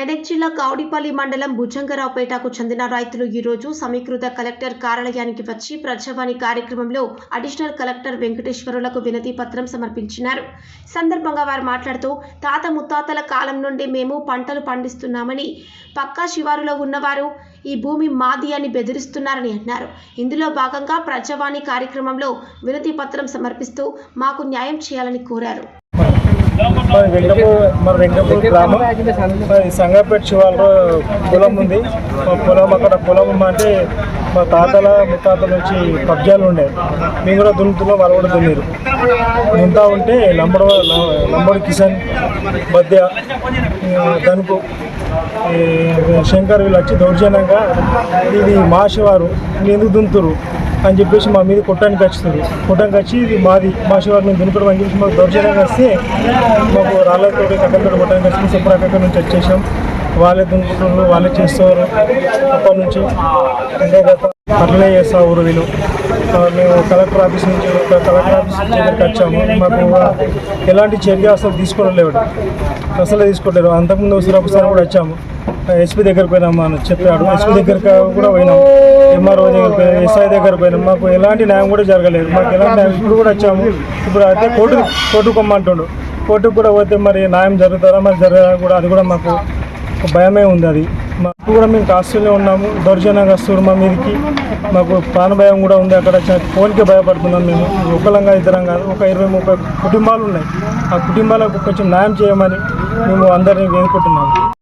మెదక్ జిల్లా కౌడిపల్లి మండలం భుజంగరావుపేటకు చెందిన రైతులు ఈరోజు సమీకృత కలెక్టర్ కార్యాలయానికి వచ్చి ప్రజావాణి కార్యక్రమంలో అడిషనల్ కలెక్టర్ వెంకటేశ్వరులకు వినతి పత్రం సమర్పించినారు. సందర్భంగా వారు మాట్లాడుతూ తాత ముత్తాతల కాలం నుండి మేము పంటలు పండిస్తున్నామని పక్కా శివారులో ఉన్నవారు ఈ భూమి మాది అని బెదిరిస్తున్నారని అన్నారు. ఇందులో భాగంగా ప్రజావాణి కార్యక్రమంలో వినతి పత్రం సమర్పిస్తూ మాకు న్యాయం చేయాలని కోరారు. మరి వెంకటపూర్ మరి వెంకటపూర్ గ్రామం. మరి సంగాపేట శివాల్లో పొలం ఉంది. మా పొలం అక్కడ పొలం అంటే మా తాతల ముత్తాతల నుంచి కబ్జాలు ఉండే. మేము కూడా దున్నుతున్నాం వాళ్ళు కూడా దున్నారు ఉంటే లంబడ లంబడి కిషన్ మధ్య ఈ శంకర్ వీళ్ళు వచ్చి దౌర్జన్యంగా ఇది మా శివారు మీరు ఎందుకు దున్నుతురు అని చెప్పేసి మా మీద కొట్టడానికి వచ్చింది కొట్టడానికి వచ్చి ఇది మాది మా శివారు మేము దున్నుకోవడం అని చెప్పేసి మాకు దౌర్జన్యంగా వస్తే మాకు రాళ్ళతో అక్కడ కొట్టడానికి వచ్చి సుప్రాక్ అక్కడ నుంచి వచ్చేసాం వాళ్ళే దున్నుకుంటున్నారు వాళ్ళే చేస్తారు అప్పటి నుంచి అంటే గత అట్లనే చేస్తా ఊరు వీళ్ళు. మేము కలెక్టర్ ఆఫీస్ నుంచి కలెక్టర్ ఆఫీస్ నుంచి దగ్గరికి వచ్చాము. మాకు ఎలాంటి చర్య అసలు తీసుకోవడం లేవు అసలు తీసుకోలేరు అంతకుముందు ఒకసారి ఒకసారి కూడా వచ్చాము. ఎస్పీ దగ్గరికి పోయినాము అని చెప్పాడు. ఎస్పీ దగ్గరికి కూడా పోయినాం. ఎంఆర్ఓ దగ్గర పోయినాం ఎస్ఐ దగ్గర పోయినాం. మాకు ఎలాంటి న్యాయం కూడా జరగలేదు. మాకు ఎలాంటి న్యాయం? ఇప్పుడు కూడా వచ్చాము. ఇప్పుడు అయితే కోర్టు కోర్టుకు కొమ్మంటుండు కోర్టుకు కూడా పోతే మరి న్యాయం జరుగుతారా? మరి జరగదా కూడా అది కూడా మాకు భయమే ఉంది అది. మాకు కూడా మేము కాస్తులే ఉన్నాము. దౌర్జన్యంగా వస్తున్నారు మా మీదకి మాకు ప్రాణ భయం కూడా ఉంది. అక్కడ ఫోన్కే భయపడుతున్నాం మేము. ఒకలంగా ఇద్దరం కాదు ఒక ఇరవై ముప్పై కుటుంబాలు ఉన్నాయి. ఆ కుటుంబాలకు కొంచెం న్యాయం చేయమని మేము అందరినీ వేడుకుంటున్నాము.